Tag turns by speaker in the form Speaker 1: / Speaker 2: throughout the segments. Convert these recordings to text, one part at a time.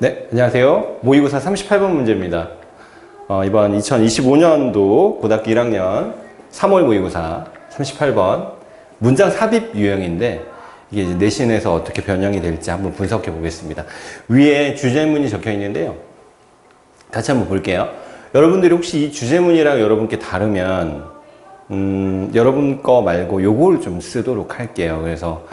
Speaker 1: 네, 안녕하세요. 모의고사 38번 문제입니다. 어, 이번 2025년도 고등학교 1학년 3월 모의고사 38번 문장 삽입 유형인데 이게 내신에서 어떻게 변형이 될지 한번 분석해 보겠습니다. 위에 주제문이 적혀 있는데요. 같이 한번 볼게요. 여러분들이 혹시 이 주제문이랑 여러분께 다르면 음, 여러분 거 말고 요걸 좀 쓰도록 할게요. 그래서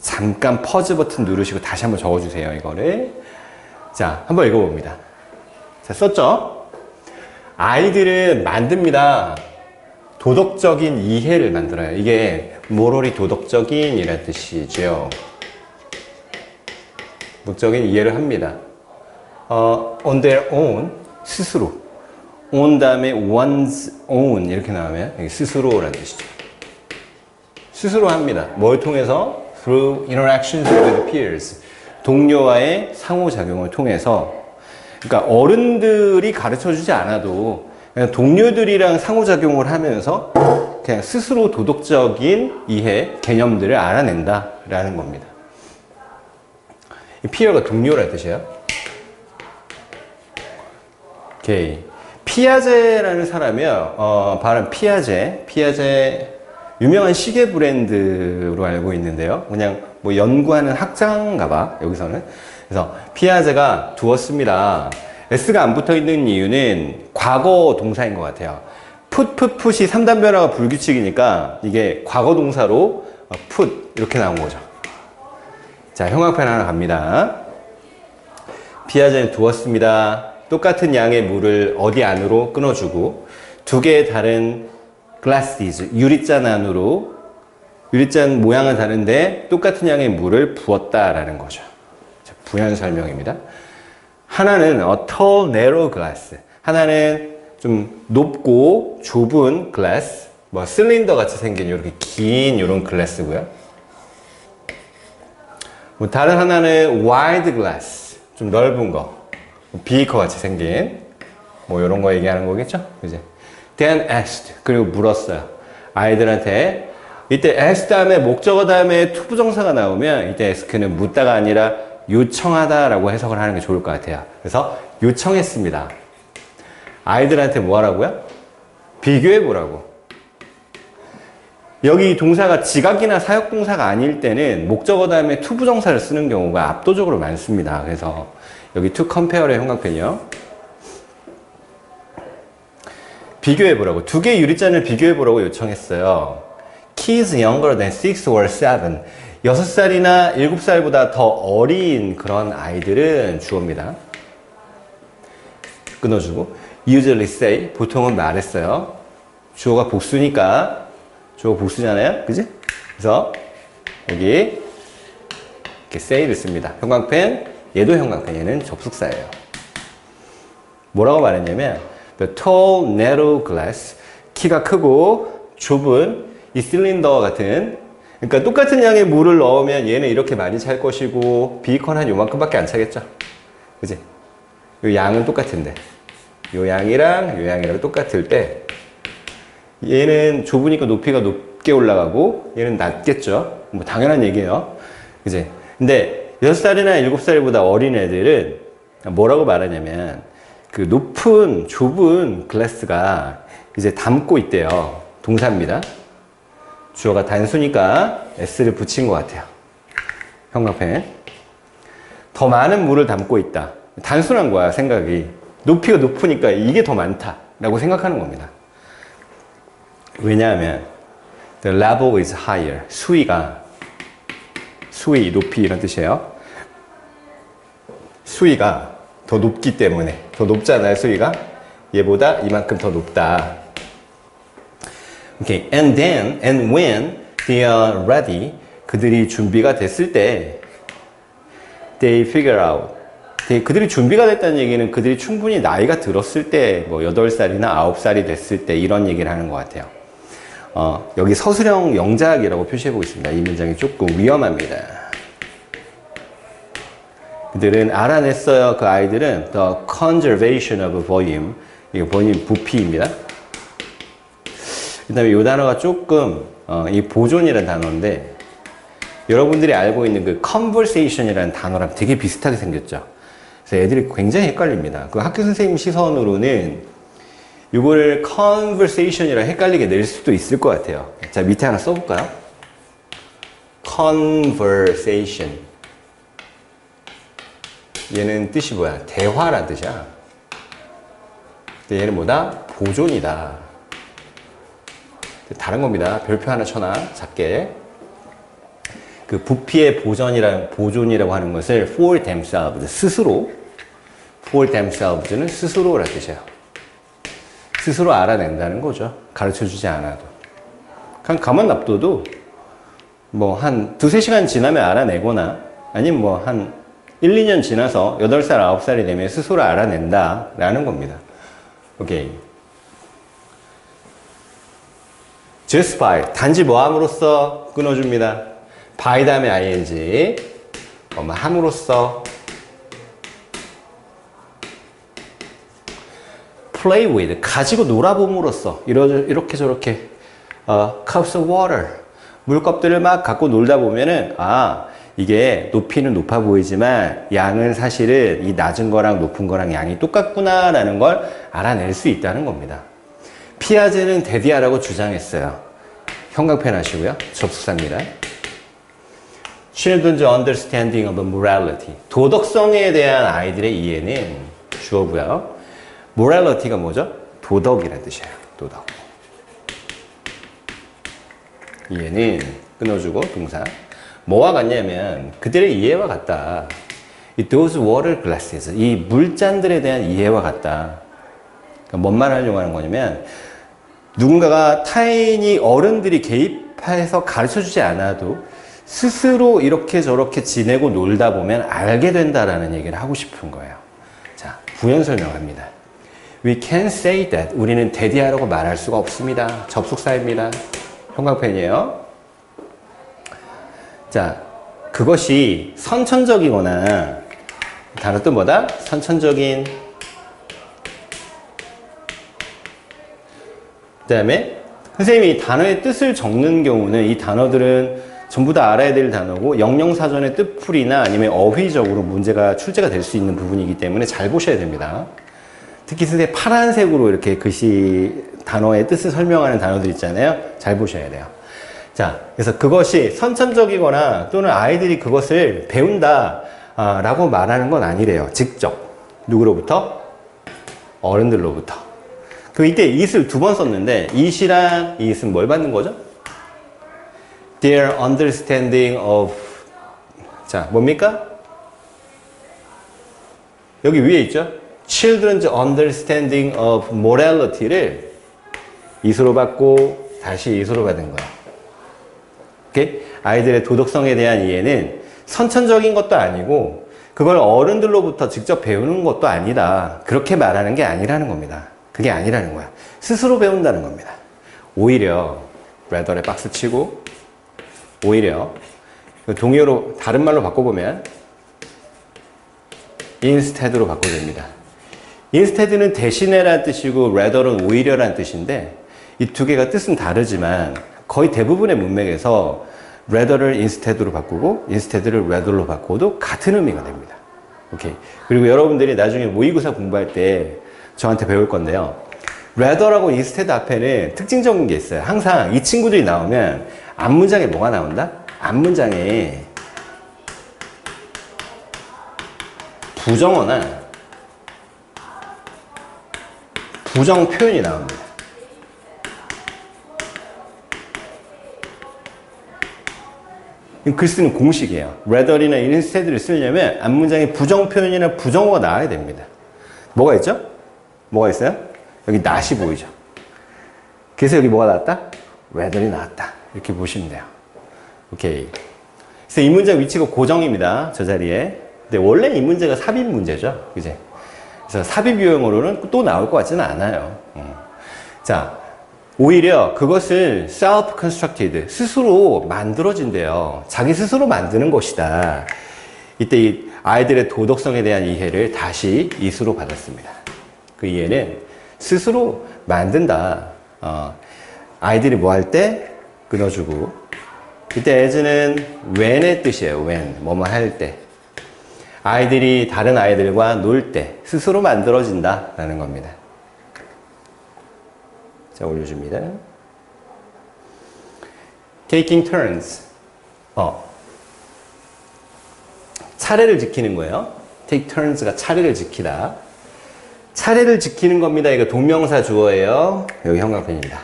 Speaker 1: 잠깐 퍼즈 버튼 누르시고 다시 한번 적어주세요. 이거를. 자, 한번 읽어봅니다. 자, 썼죠? 아이들은 만듭니다. 도덕적인 이해를 만들어요. 이게 모럴이 도덕적인 이란 뜻이죠. 도덕적인 이해를 합니다. 어, on their own, 스스로. on 다음에 one's own 이렇게 나오면 스스로라는 뜻이죠. 스스로 합니다. 뭘 통해서? through interactions with peers. 동료와의 상호작용을 통해서 그러니까 어른들이 가르쳐 주지 않아도 그냥 동료들이랑 상호작용을 하면서 그냥 스스로 도덕적인 이해, 개념들을 알아낸다라는 겁니다. 이 피어가 동료라는 뜻이에요. 오케이. 피아제라는 사람이요. 어, 발음 피아제. 피아제 유명한 시계 브랜드로 알고 있는데요. 그냥 뭐 연구하는 학자인가 봐. 여기서는. 그래서 피아제가 두었습니다. S가 안 붙어 있는 이유는 과거 동사인 것 같아요. 풋, 풋, 풋이 3단 변화가 불규칙이니까 이게 과거 동사로 어, 풋 이렇게 나온 거죠. 자, 형광펜 하나 갑니다. 피아제는 두었습니다. 똑같은 양의 물을 어디 안으로 끊어주고 두 개의 다른 글라스디즈 유리잔 안으로 유리잔 모양은 다른데 똑같은 양의 물을 부었다라는 거죠. 자, 부연 설명입니다. 하나는 a tall narrow glass. 하나는 좀 높고 좁은 glass. 뭐 실린더 같이 생긴 이렇게 긴 이런 글라스고요. 뭐 다른 하나는 wide glass. 좀 넓은 거. 비커 같이 생긴 뭐 이런 거 얘기하는 거겠죠? 그지? Then asked 그리고 물었어요. 아이들한테 이때 ask 다음에 목적어 다음에 투부정사가 나오면 이때 ask는 묻다가 아니라 요청하다라고 해석을 하는 게 좋을 것 같아요. 그래서 요청했습니다. 아이들한테 뭐 하라고요? 비교해 보라고. 여기 동사가 지각이나 사역동사가 아닐 때는 목적어 다음에 투부정사를 쓰는 경우가 압도적으로 많습니다. 그래서 여기 to compare의 형광펜이요. 비교해 보라고. 두 개의 유리잔을 비교해 보라고 요청했어요. Kids younger than 6 or 7. 6살이나 7살보다 더 어린 그런 아이들은 주어입니다. 끊어주고. usually say. 보통은 말했어요. 주어가 복수니까. 주어 복수잖아요. 그지? 그래서 여기 이렇게 say를 씁니다. 형광펜. 얘도 형광펜. 얘는 접속사예요. 뭐라고 말했냐면 the tall narrow glass 키가 크고 좁은 이 실린더 같은 그러니까 똑같은 양의 물을 넣으면 얘는 이렇게 많이 찰 것이고 비컨 한 요만큼밖에 안 차겠죠? 그지? 요 양은 똑같은데. 요 양이랑 요 양이랑 똑같을 때 얘는 좁으니까 높이가 높게 올라가고 얘는 낮겠죠? 뭐 당연한 얘기예요. 그지? 근데 6살이나 7살보다 어린 애들은 뭐라고 말하냐면 그 높은 좁은 글라스가 이제 담고 있대요. 동사입니다. 주어가 단수니까 s를 붙인 것 같아요. 형광펜. 더 많은 물을 담고 있다. 단순한 거야, 생각이. 높이가 높으니까 이게 더 많다라고 생각하는 겁니다. 왜냐하면 the level is higher. 수위가 수위, 높이 이런 뜻이에요. 수위가 더 높기 때문에 더 높잖아요 수위가? 얘보다 이만큼 더 높다. Okay and then and when they are ready 그들이 준비가 됐을 때 they figure out. they, 그들이 준비가 됐다는 얘기는 그들이 충분히 나이가 들었을 때뭐 8살이나 9살이 됐을 때 이런 얘기를 하는 것 같아요. 어, 여기 서술형 영작이라고 표시해 보겠습니다. 이 문장이 조금 위험합니다. 그 들은 알아냈어요. 그 아이들은 the conservation of volume. 이게 볼륨 부피입니다. 그 다음에 이 단어가 조금, 어, 이 보존이라는 단어인데, 여러분들이 알고 있는 그 conversation이라는 단어랑 되게 비슷하게 생겼죠. 그래서 애들이 굉장히 헷갈립니다. 그 학교 선생님 시선으로는 이거를 conversation이라 헷갈리게 낼 수도 있을 것 같아요. 자, 밑에 하나 써볼까요? conversation. 얘는 뜻이 뭐야? 대화란 뜻이야. 근데 얘는 뭐다? 보존이다. 다른 겁니다. 별표 하나 쳐놔. 작게. 그 부피의 보존이라, 보존이라고 하는 것을 for themselves, 스스로. for themselves는 스스로라는 뜻이에요. 스스로 알아낸다는 거죠. 가르쳐 주지 않아도. 그냥 가만 놔둬도 뭐 한 두세 시간 지나면 알아내거나 아니면 뭐한 1, 2년 지나서 8살, 9살이 되면 스스로 알아낸다 라는 겁니다. 오케이. just 단지 뭐 함으로써 끊어줍니다. by 다음에 ing 엄마 함으로써 play with 가지고 놀아봄으로써 이렇게 저렇게 어, cups of water 물컵들을 막 갖고 놀다 보면은 아 이게 높이는 높아 보이지만 양은 사실은 이 낮은 거랑 높은 거랑 양이 똑같구나라는 걸 알아낼 수 있다는 겁니다. 피아제는 데디아라고 주장했어요. 형광펜 하시고요. 접속사입니다. Children's understanding of morality. 도덕성에 대한 아이들의 이해는 주어고요. morality가 뭐죠? 도덕이라는 뜻이에요. 도덕. 이해는 끊어주고 동사. 뭐와 같냐면 그들의 이해와 같다. 이 those water glasses. 이 물잔들에 대한 이해와 같다. 그러니까 뭔 말을 하려고 하는 거냐면 누군가가 타인이 어른들이 개입해서 가르쳐 주지 않아도 스스로 이렇게 저렇게 지내고 놀다 보면 알게 된다라는 얘기를 하고 싶은 거예요. 자, 부연 설명합니다. We can say that. 우리는 대디하라고 말할 수가 없습니다. 접속사입니다. 형광펜이에요. 자, 그것이 선천적이거나 단어 뜻 뭐다? 선천적인 그 다음에 선생님이 단어의 뜻을 적는 경우는 이 단어들은 전부 다 알아야 될 단어고 영영사전의 뜻풀이나 아니면 어휘적으로 문제가 출제가 될 수 있는 부분이기 때문에 잘 보셔야 됩니다. 특히 선생님 파란색으로 이렇게 글씨 단어의 뜻을 설명하는 단어들 있잖아요. 잘 보셔야 돼요. 자, 그래서 그것이 선천적이거나 또는 아이들이 그것을 배운다 아, 라고 말하는 건 아니래요. 직접. 누구로부터? 어른들로부터. 그 이때 it을 두번 썼는데 it이랑 it은 뭘 받는 거죠? Their understanding of 자 뭡니까? 여기 위에 있죠? Children's understanding of morality를 it으로 받고 다시 it으로 받은 거야. 아이들의 도덕성에 대한 이해는 선천적인 것도 아니고 그걸 어른들로부터 직접 배우는 것도 아니다. 그렇게 말하는 게 아니라는 겁니다. 그게 아니라는 거야. 스스로 배운다는 겁니다. 오히려 레더에 박스 치고 오히려 동의어로 다른 말로 바꿔보면 바꿔도 됩니다. instead는 대신에란 뜻이고 rather는 오히려란 뜻인데 이 두 개가 뜻은 다르지만 거의 대부분의 문맥에서 rather를 instead로 바꾸고 instead를 rather로 바꿔도 같은 의미가 됩니다. 오케이. 그리고 여러분들이 나중에 모의고사 공부할 때 저한테 배울 건데요. rather라고 instead 앞에는 특징적인 게 있어요. 항상 이 친구들이 나오면 앞문장에 뭐가 나온다? 앞문장에 부정어나 부정 표현이 나옵니다. 글 쓰는 공식이에요. rather이나 instead를 쓰려면 앞문장에 부정 표현이나 부정어가 나와야 됩니다. 뭐가 있죠? 뭐가 있어요? 여기 not이 보이죠? 그래서 여기 뭐가 나왔다? rather이 나왔다. 이렇게 보시면 돼요. 오케이. 그래서 이 문제 위치가 고정입니다. 저 자리에. 근데 원래 이 문제가 삽입 문제죠. 그제? 그래서 삽입 유형으로는 또 나올 것 같지는 않아요. 음. 자, 오히려 그것을 self-constructed, 스스로 만들어진대요. 자기 스스로 만드는 것이다. 이때 이 아이들의 도덕성에 대한 이해를 다시 이수로 받았습니다. 그 이해는 스스로 만든다. 어, 아이들이 뭐 할 때 끊어주고 이때 as는 when의 뜻이에요. when 뭐뭐 할 때. 아이들이 다른 아이들과 놀 때 스스로 만들어진다 라는 겁니다. 자, 올려줍니다. taking turns. 어. 차례를 지키는 거예요. take turns가 차례를 지키다. 차례를 지키는 겁니다. 이거 동명사 주어예요. 여기 형광펜입니다.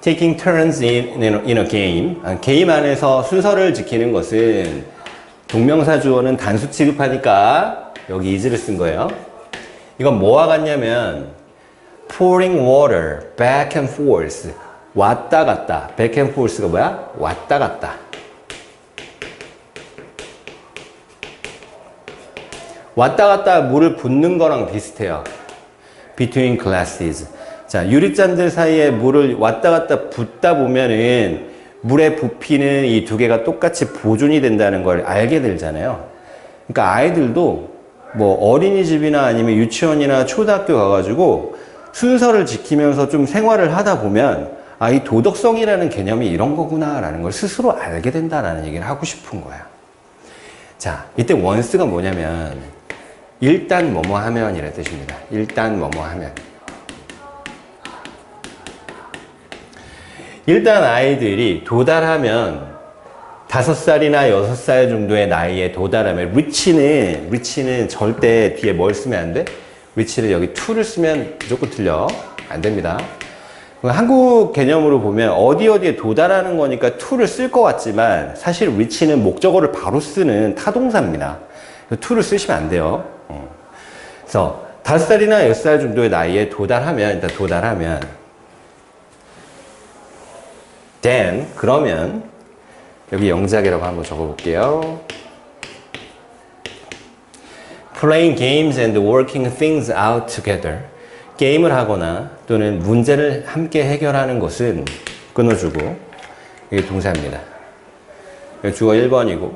Speaker 1: taking turns in, in, a, game. 아, 게임 안에서 순서를 지키는 것은 동명사 주어는 단수 취급하니까 여기 is를 쓴 거예요. 이건 뭐와 같냐면 pouring water back and forth. 왔다 갔다. back and forth가 뭐야? 왔다 갔다. 왔다 갔다 물을 붓는 거랑 비슷해요. between glasses. 자, 유리잔들 사이에 물을 왔다 갔다 붓다 보면은 물의 부피는 이 두 개가 똑같이 보존이 된다는 걸 알게 되잖아요. 그러니까 아이들도 뭐 어린이집이나 아니면 유치원이나 초등학교 가가지고 순서를 지키면서 좀 생활을 하다 보면 아, 이 도덕성이라는 개념이 이런 거구나라는 걸 스스로 알게 된다라는 얘기를 하고 싶은 거야. 자, 이때 원스가 뭐냐면 일단 뭐뭐 하면 이라 뜻입니다. 일단 뭐뭐 하면. 일단 아이들이 도달하면 다섯 살이나 여섯 살 정도의 나이에 도달하면 리치는 리치는 절대 뒤에 뭘 쓰면 안 돼? 리치는 여기 to를 쓰면 무조건 틀려. 안 됩니다. 한국 개념으로 보면 어디 어디에 도달하는 거니까 to를 쓸 것 같지만 사실 reach는 목적어를 바로 쓰는 타동사입니다. to를 쓰시면 안 돼요. 어. 그래서 다섯 살이나 여섯 살 정도의 나이에 도달하면 일단 도달하면 then 그러면 여기 영작이라고 한번 적어볼게요. Playing games and working things out together. 게임을 하거나 또는 문제를 함께 해결하는 것은 끊어주고 이게 동사입니다. 주어 1번이고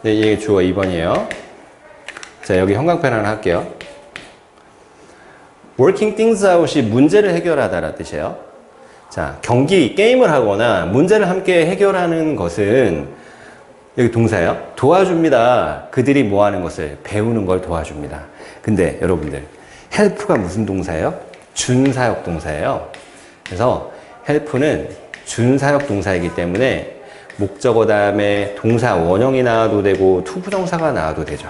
Speaker 1: 네, 이게 주어 2번이에요. 자, 여기 형광펜 하나 할게요. working things out이 문제를 해결하다라는 뜻이에요. 자, 경기, 게임을 하거나 문제를 함께 해결하는 것은 여기 동사예요. 도와줍니다. 그들이 뭐 하는 것을 배우는 걸 도와줍니다. 근데 여러분들, help가 무슨 동사예요? 준사역 동사예요. 그래서 help는 준사역 동사이기 때문에 목적어 다음에 동사 원형이 나와도 되고 투부정사가 나와도 되죠.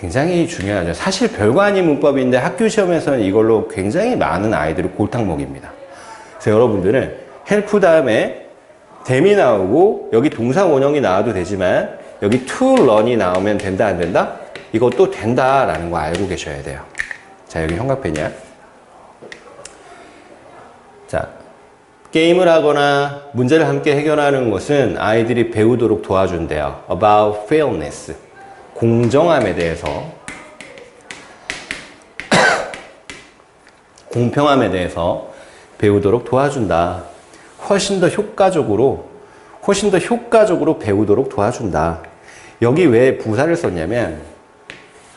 Speaker 1: 굉장히 중요하죠. 사실 별거 아닌 문법인데 학교 시험에서는 이걸로 굉장히 많은 아이들을 골탕 먹입니다. 그래서 여러분들은 헬프 다음에 댐이 나오고 여기 동사 원형이 나와도 되지만 여기 to learn이 나오면 된다 안 된다? 이것도 된다라는 거 알고 계셔야 돼요. 자 여기 형광펜이야. 자 게임을 하거나 문제를 함께 해결하는 것은 아이들이 배우도록 도와준대요. About fairness. 공정함에 대해서 공평함에 대해서 배우도록 도와준다. 훨씬 더 효과적으로 훨씬 더 효과적으로 배우도록 도와준다. 여기 왜 부사를 썼냐면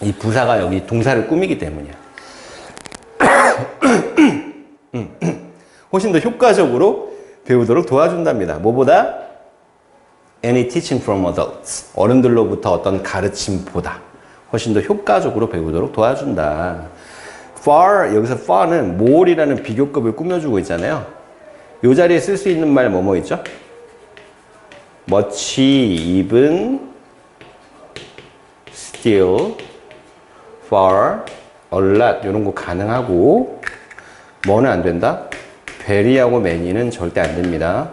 Speaker 1: 이 부사가 여기 동사를 꾸미기 때문이야. 훨씬 더 효과적으로 배우도록 도와준답니다. 뭐보다? Any teaching from adults. 어른들로부터 어떤 가르침보다 훨씬 더 효과적으로 배우도록 도와준다. far, 여기서 far는 more이라는 비교급을 꾸며주고 있잖아요. 이 자리에 쓸 수 있는 말 뭐뭐 있죠? much, still, far, a lot 이런 거 가능하고 뭐는 안 된다? very하고 many는 절대 안 됩니다.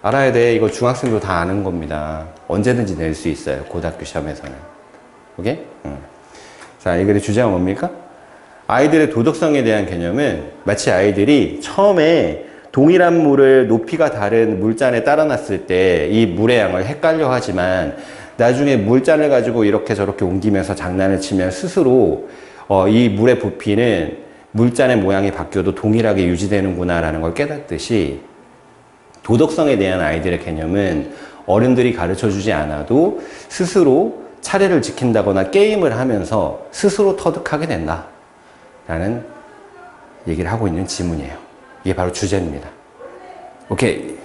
Speaker 1: 알아야 돼. 이거 중학생도 다 아는 겁니다. 언제든지 낼 수 있어요. 고등학교 시험에서는. 오케이? 응. 자, 이 글의 주제가 뭡니까? 아이들의 도덕성에 대한 개념은 마치 아이들이 처음에 동일한 물을 높이가 다른 물잔에 따라 놨을 때 이 물의 양을 헷갈려 하지만 나중에 물잔을 가지고 이렇게 저렇게 옮기면서 장난을 치면 스스로 어, 이 물의 부피는 물잔의 모양이 바뀌어도 동일하게 유지되는구나 라는 걸 깨닫듯이 도덕성에 대한 아이들의 개념은 어른들이 가르쳐 주지 않아도 스스로 차례를 지킨다거나 게임을 하면서 스스로 터득하게 된다. 라는 얘기를 하고 있는 지문이에요. 이게 바로 주제입니다. 오케이.